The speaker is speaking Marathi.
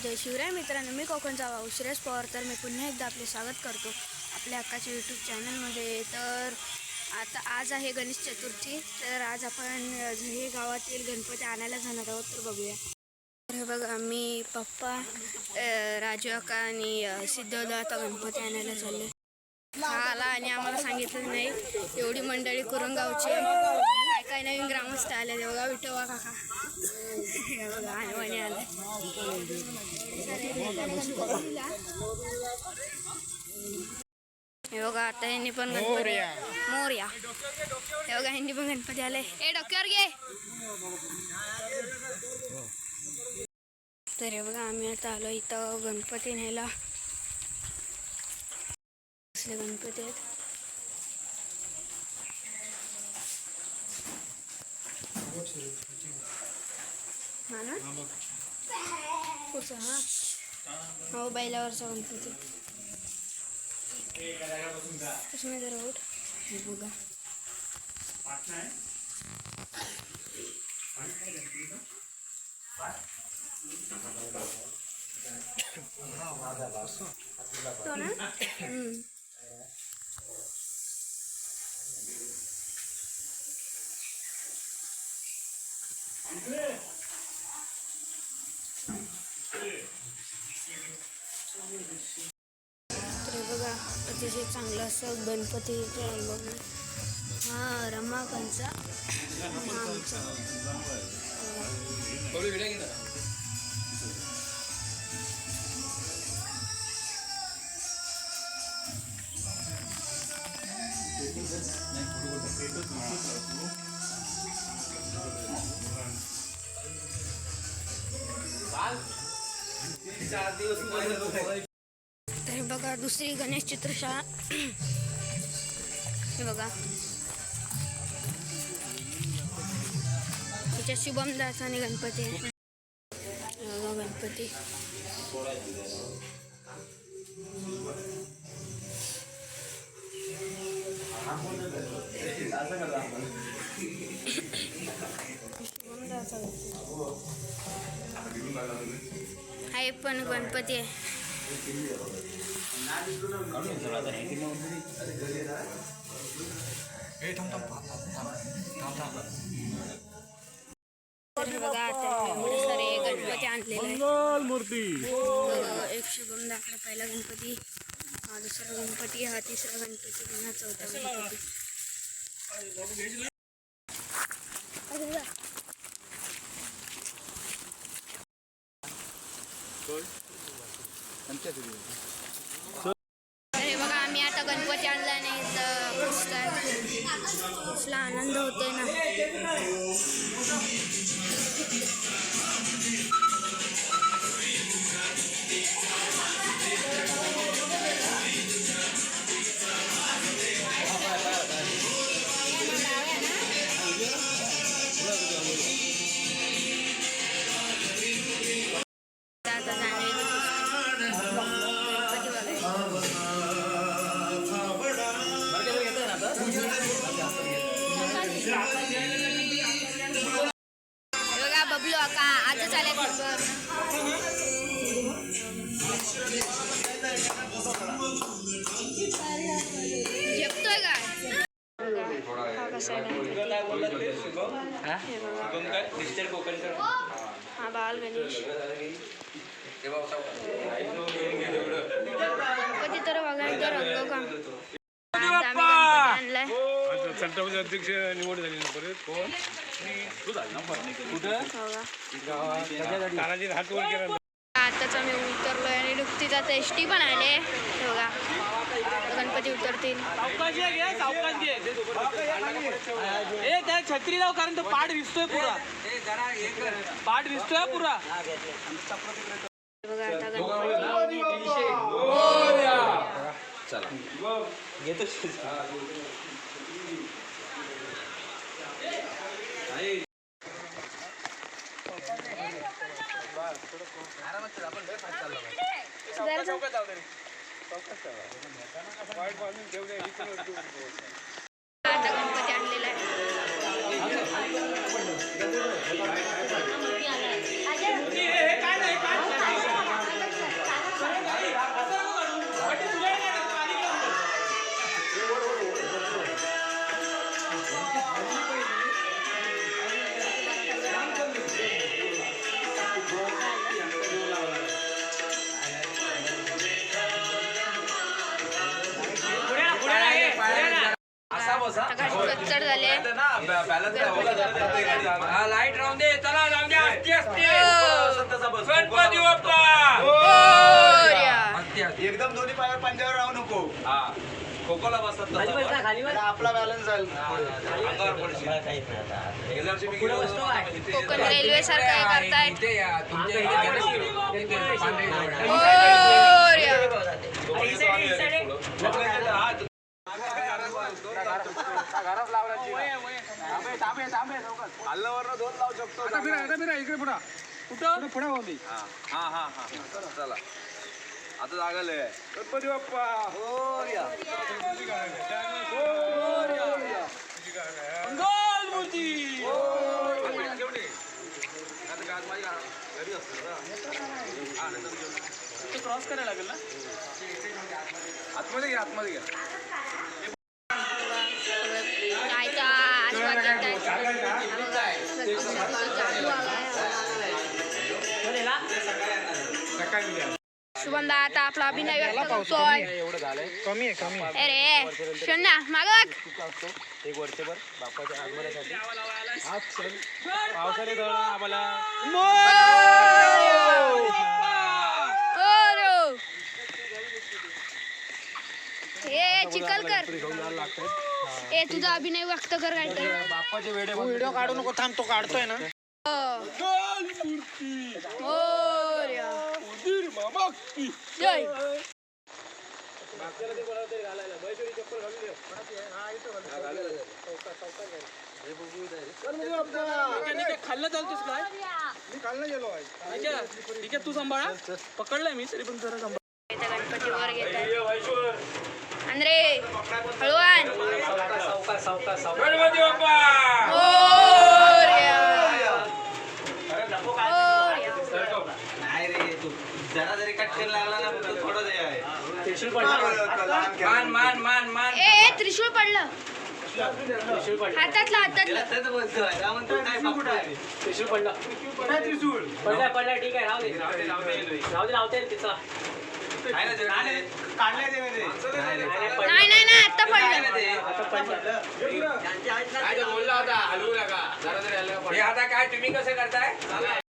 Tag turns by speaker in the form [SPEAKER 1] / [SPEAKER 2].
[SPEAKER 1] जय शिवराय मित्रांनो मी कोकणचा भाऊ श्रेयस पवार. तर मी पुन्हा एकदा आपले स्वागत करतो आपल्या अक्काच्या यूट्यूब चॅनलमध्ये तर आता आज आहे गणेश चतुर्थी. तर आज आपण अ, हे गावातील गणपती आणायला जाणार आहोत. तर बघूया. तर हे बघा मी पप्पा राजू अक्का आणि अ, सिद्धोदा आता गणपती आणायला चालले. हा आला आणि आम्हाला सांगितलं नाही. एवढी मंडळी करून गावची काय नवीन ग्रामस्थ आले ते बघा विठोबा काका. बघा आणि आले. हे बघा आता यांनी पण गणपती मोर्या. हे बघा यांनी पण गणपती आले. ए डोक्यावर घे. तर हे बघा आम्ही आता आलो इथं गणपती न्यायला. असले गणपती आहेत? हा ना कुठं हा? हो बैलावरचा गणपती कसं जरा उठ. बघा. तो ना हम्म. तर हे बघा अतिशय चांगलं असं गणपतीचं आहे बघा. हा रमाकांचा हा आमचा तर हे बघा दुसरी गणेश चित्रशाळा. हे बघा. तिच्या शुभम दास आणि गणपती. आहे. बघा गणपती. हा एक पण गणपती आहे. तर गणपती आणलेले
[SPEAKER 2] मूर्ती
[SPEAKER 1] एक शुभम दाखला पहिला गणपती हा दुसरा गणपती हा तिसरा गणपती पुन्हा चौथा गणपती अरे बघा. आम्ही आता गणपती आणला नाही तर आनंद होते ना झेपतोय काय हा कसा? हे. हा बाल गणेश गणपती तर आम्ही गणपती आणलाय
[SPEAKER 2] अध्यक्ष निवड झाली परत कोण
[SPEAKER 3] आताच आम्ही उतरलोय आणि नुकतीच आता एस टी पण आले. हे बघा. गणपती उतरतील.
[SPEAKER 4] छत्री लाव कारण तो पाठ भिजतोय पुरा. पाठ भिजतोय पुरा.
[SPEAKER 3] हे बघा आता गणपती. आता
[SPEAKER 5] लाइट राहून दे चला राहून दे असते असते
[SPEAKER 1] हो.
[SPEAKER 5] गणपती बाप्पा.
[SPEAKER 1] मोरया.
[SPEAKER 3] एकदम दोन्ही पायावर पंजावर राहू नको.
[SPEAKER 5] खोकोला बसतात
[SPEAKER 3] आपला बॅलन्स जाईल
[SPEAKER 5] अंगावर पडशील. गेल्या वर्षी मी गेलो होतो.
[SPEAKER 1] कोकण रेल्वे सारखं हे करतायत.
[SPEAKER 5] इथे या तुमच्या इथे गेलं की इथे पांढरे झाड.
[SPEAKER 1] मोरया.
[SPEAKER 3] हल्ल्यावर दोन लावू शकतो
[SPEAKER 6] आता फिरा आता फिरा इकडे पुढा.
[SPEAKER 4] कुठं?
[SPEAKER 6] पुढे होती
[SPEAKER 3] हा हा हा चला. आता जागाले
[SPEAKER 6] गणपती बाप्पा
[SPEAKER 4] मंगलमूर्ती ते क्रॉस करायला लागेल ना?
[SPEAKER 3] आतमध्ये घ्या आतमध्ये घ्या
[SPEAKER 1] शुभमदा आता आपला अभिनय व्यक्त करतोय.
[SPEAKER 6] कमी आहे कमी
[SPEAKER 1] अरे
[SPEAKER 6] एक वर्षभर बाप्पाच्या आगमनासाठी. आज सण पावसाने दळा आम्हाला.
[SPEAKER 1] ओरो. ए चिखलकर
[SPEAKER 6] घेऊन जायला लागतात
[SPEAKER 1] ए तुझा अभिनय व्यक्त कर
[SPEAKER 6] बाप्पाचे वेडे व्हिडिओ काढू नको थांब तो काढतोय ना.
[SPEAKER 1] मोरया.
[SPEAKER 4] काय खाल्लं चालतोस काय ठीक आहे ठीक आहे तू सांभाळा. पकडलाय मी तरी पण जरा सांभाळ.
[SPEAKER 1] इथं गणपती वर घेतात. अंद्रे हळवान
[SPEAKER 5] गणपती बाप्पा
[SPEAKER 1] मोरया. मोरया.
[SPEAKER 3] नाही रे तू जरा जरी कटकन लागला ना फक्त थोडं दे आहे.
[SPEAKER 5] मान मान मान मान.
[SPEAKER 1] ए ए, त्रिशूळ पडलं. हातातलं हातातलं.
[SPEAKER 4] पडला. पडला ठीक आहे राहू दे. राहू दे लावते तिचा
[SPEAKER 3] ते
[SPEAKER 1] नाही नाही नाही आता पडलं.
[SPEAKER 5] काय तो बोलला होता? हलवू नका. जरा जरी हलवा. हे आता काय तुम्ही कसं करताय?